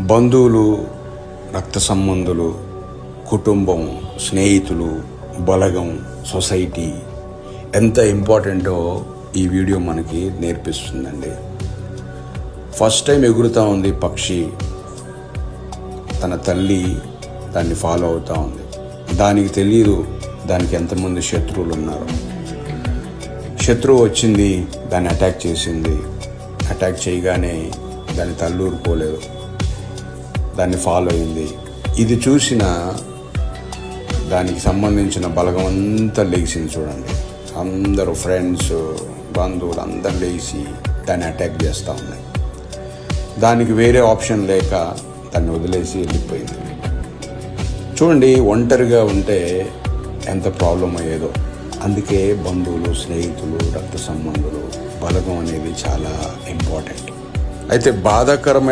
బంధువులు రక్త సంబంధులు కుటుంబం స్నేహితులు బలగం సొసైటీ ఎంత ఇంపార్టెంటో ఈ వీడియో మనకి నేర్పిస్తుందండి. ఫస్ట్ టైం ఎగురుతూ ఉంది పక్షి. తన తల్లి దాన్ని ఫాలో అవుతూ ఉంది. దానికి తెలియదు దానికి ఎంతమంది శత్రువులు ఉన్నారు. శత్రువు వచ్చింది దాన్ని అటాక్ చేసింది. అటాక్ చేయగానే దాన్ని తల్లూరుకోలేదు. దాన్ని ఫాలో అయింది. ఇది చూసిన దానికి సంబంధించిన బలగం అంతా లేచింది చూడండి. అందరూ ఫ్రెండ్స్ బంధువులు అందరు లేచి దాన్ని అటాక్ చేస్తూ ఉన్నాయి. దానికి వేరే ఆప్షన్ లేక దాన్ని వదిలేసి వెళ్ళిపోయింది. చూడండి ఒంటరిగా ఉంటే ఎంత ప్రాబ్లం అయ్యేదో. అందుకే బంధువులు స్నేహితులు రక్త సంబంధులు బలగం అనేది చాలా ఇంపార్టెంట్ అయితే బాధాకరమైన